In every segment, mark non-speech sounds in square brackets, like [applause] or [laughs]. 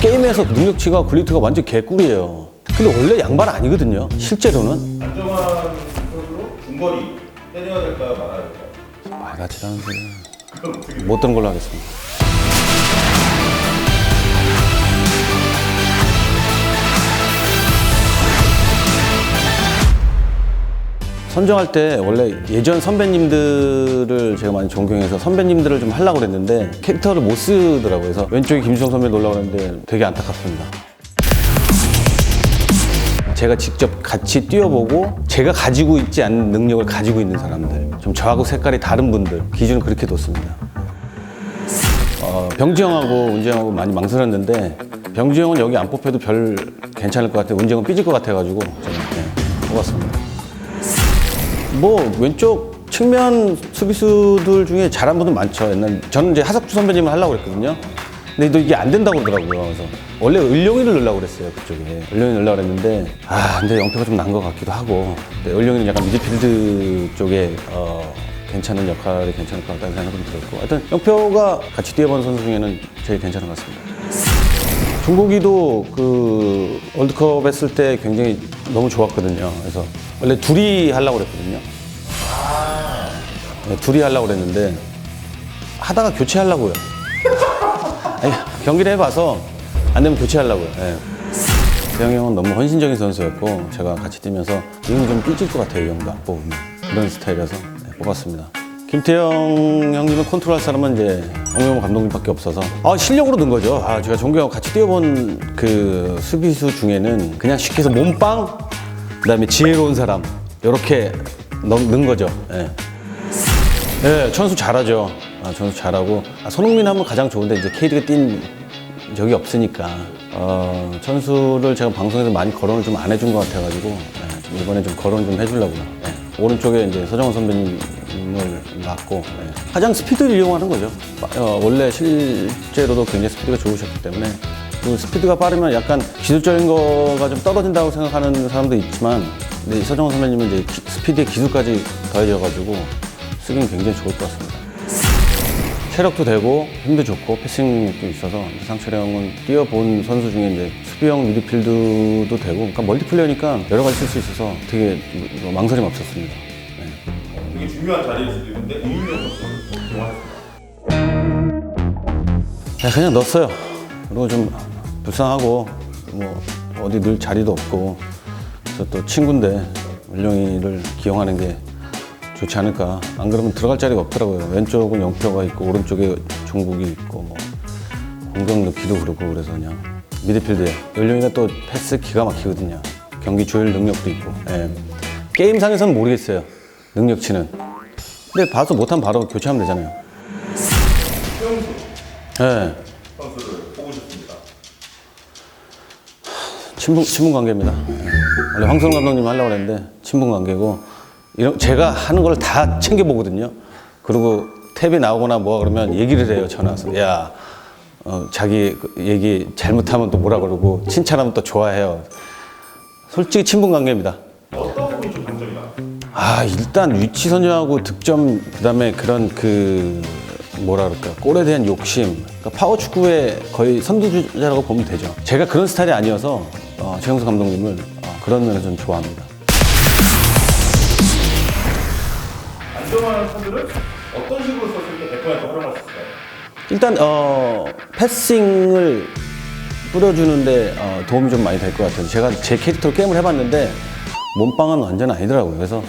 게임에서 능력치가 글리트가 완전 개꿀이에요. 근데 원래 양반 아니거든요. 실제로는. 안정환 선수로 중거리 때려야 될까요 말아야 될까요? 말같이 하는 소리. 못 들은 걸로 하겠습니다. 선정할 때 원래 예전 선배님들을 제가 많이 존경해서 선배님들을 좀 하려고 그랬는데 캐릭터를 못 쓰더라고요. 그래서 왼쪽에 김수영 선배 놀라고 그랬는데 되게 안타깝습니다. 제가 직접 같이 뛰어보고 제가 가지고 있지 않는 능력을 가지고 있는 사람들 좀 저하고 색깔이 다른 분들 기준을 그렇게 뒀습니다. 어, 병지 형하고 운재 형하고 많이 망설였는데 병지 형은 여기 안 뽑혀도 별 괜찮을 것 같아요. 운재 형은 삐질 것 같아가지고 저는 네, 뽑았습니다. 뭐 왼쪽 측면 수비수들 중에 잘한 분들 많죠. 옛날 저는 이제 하석주 선배님을 하려고 그랬거든요. 근데 또 이게 안 된다고 그러더라고요. 그래서 원래 을룡이를 넣으려고 그랬어요. 그쪽에 을룡이 넣으려고 그랬는데 아 근데 영표가 좀 난 것 같기도 하고 근데 을룡이는 약간 미드필드 쪽에 어, 괜찮은 역할이 괜찮을 것 같다는 생각이 좀 들었고 하여튼 영표가 같이 뛰어본 선수 중에는 제일 괜찮은 것 같습니다. 중국이도 그 월드컵 했을 때 굉장히 너무 좋았거든요. 그래서 원래 둘이 하려고 그랬거든요. 네, 둘이 하려고 그랬는데 하다가 교체하려고요. [laughs] 아니, 경기를 해봐서 안 되면 교체하려고요. 예. 대형이 형은 너무 헌신적인 선수였고 제가 같이 뛰면서 이건 좀 삐질 것 같아요, 이 형도 안 뽑으면. 그런 스타일이라서 네, 뽑았습니다. 김태형 형님은 컨트롤할 사람은 이제 홍명호 감독님밖에 없어서 아 실력으로 는 거죠. 아 제가 존경하고 같이 뛰어본 그 수비수 중에는 그냥 쉽게 해서 몸빵 그다음에 지혜로운 사람 이렇게 넣는 거죠. 예. 예, 천수 잘하죠. 아, 천수 잘하고 아, 손흥민 하면 가장 좋은데 이제 K리그 뛴 적이 없으니까 어, 천수를 제가 방송에서 많이 거론을 좀 안 해준 것 같아가지고 예, 좀 이번에 좀 거론 좀 해주려고요. 예. 오른쪽에 이제 서정원 선배님을 놨고 예. 가장 스피드를 이용하는 거죠. 어, 원래 실제로도 굉장히 스피드가 좋으셨기 때문에 그 스피드가 빠르면 약간 기술적인 거가 좀 떨어진다고 생각하는 사람도 있지만 근데 이 서정원 선배님은 이제 기- 스피드의 기술까지 더해져가지고 쓰기는 굉장히 좋을 것 같습니다. 체력도 되고 힘도 좋고 패싱력도 있어서 상철이 형은 뛰어본 선수 중에 이제 수비형 미드필드도 되고 그러니까 멀티플레이니까 여러 가지 쓸 수 있어서 되게 뭐 망설임 없었습니다. 네. 되게 중요한 자리일 수도 있는데 이윤영 선수를 동원했습니다. 네, 그냥 넣었어요. 그리고 좀 불쌍하고 뭐 어디 늘 자리도 없고 그래서 또 친구인데 을룡이를 기용하는 게 좋지 않을까. 안 그러면 들어갈 자리가 없더라고요. 왼쪽은 영표가 있고 오른쪽에 종국이 있고 뭐 공격 넣기도 그렇고 그래서 그냥 미드필드에 을룡이가 또 패스 기가 막히거든요. 경기 조율 능력도 있고. 예. 게임상에서는 모르겠어요. 능력치는. 근데 봐서 못하면 바로 교체하면 되잖아요. 예. 선수를 뽑으셨습니다. 친분, 친분 관계입니다. 예. 원래 황선 감독님 하려고 했는데 친분 관계고 이런 제가 하는 걸 다 챙겨 보거든요. 그리고 탭에 나오거나 뭐 그러면 얘기를 해요. 전화 와서 야 어, 자기 그 얘기 잘못하면 또 뭐라 그러고 칭찬하면 또 좋아해요. 솔직히 친분 관계입니다. 아 일단 위치 선정하고 득점 그다음에 그런 그 뭐라 그럴까 골에 대한 욕심 그러니까 파워 축구의 거의 선두주자라고 보면 되죠 제가 그런 스타일이 아니어서 어, 최영수 감독님을 어, 그런 면에서 좀 좋아합니다 안정환 선수를 어떤 식으로 썼을 때100% 활용할 수 있을까요? 일단 어, 패싱을 뿌려주는데 어, 도움이 좀 많이 될 것 같아요 제가 제 캐릭터로 게임을 해봤는데 몸빵은 완전 아니더라고요 그래서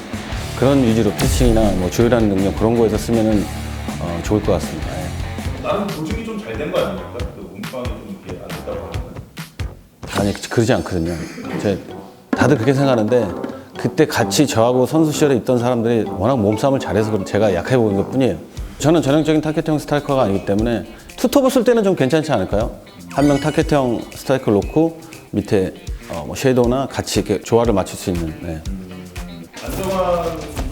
그런 위주로 패싱이나 뭐 조율하는 능력 그런 거에서 쓰면은 어, 좋을 것 같습니다 예. 나는 조직이 좀 잘 된 거 아닙니까? 아니 그러지 않거든요. 제 다들 그렇게 생각하는데 그때 같이 저하고 선수 시절에 있던 사람들이 워낙 몸싸움을 잘해서 그런 제가 약해 보인 것 뿐이에요. 저는 전형적인 타겟형 스트라이커가 아니기 때문에 투톱을 쓸 때는 좀 괜찮지 않을까요? 한 명 타겟형 스트라이커를 놓고 밑에 어, 뭐 쉐이도나 같이 이렇게 조화를 맞출 수 있는. 네. 안정환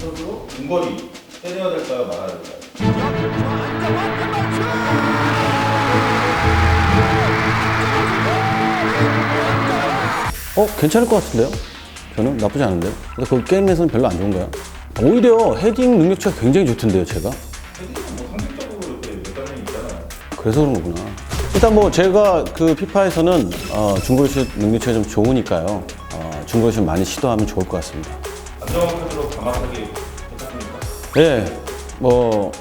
선수로 중거리 때려야 될까요 말아야 될까요? 어 괜찮을 것 같은데요? 저는 나쁘지 않은데요. 근데 그 게임에서는 별로 안 좋은 거야. 오히려 헤딩 능력치가 굉장히 좋던데요, 제가. 그래서 그런 거구나. 일단 뭐 제가 그 피파에서는 어, 중거리슛 능력치가 좀 좋으니까요. 어, 중거리슛 많이 시도하면 좋을 것 같습니다. 안정환 카드로 가마차기 괜찮습니까? 예, 뭐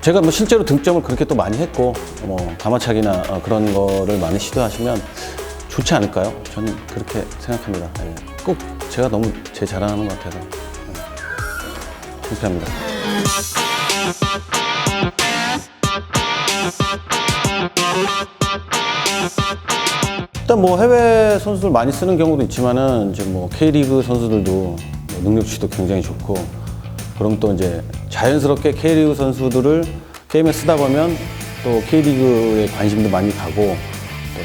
제가 뭐 실제로 득점을 그렇게 또 많이 했고 뭐 가마차기나 어, 그런 거를 많이 시도하시면 좋지 않을까요? 저는 그렇게 생각합니다. 예. 꼭 제가 너무 제 자랑하는 것 같아서 예. 창피합니다. 일단 뭐 해외 선수들 많이 쓰는 경우도 있지만은 이제 뭐 K리그 선수들도 뭐 능력치도 굉장히 좋고 그럼 또 이제 자연스럽게 K리그 선수들을 게임에 쓰다 보면 또 K리그에 관심도 많이 가고 또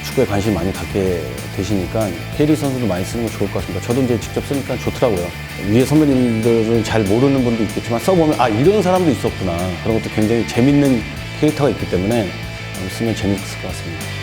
축구에 관심 많이 갖게 되시니까 K리그 선수도 많이 쓰는 거 좋을 것 같습니다. 저도 이제 직접 쓰니까 좋더라고요. 위에 선배님들은 잘 모르는 분도 있겠지만 써보면 아 이런 사람도 있었구나 그런 것도 굉장히 재밌는 캐릭터가 있기 때문에 쓰면 재밌을 것 같습니다.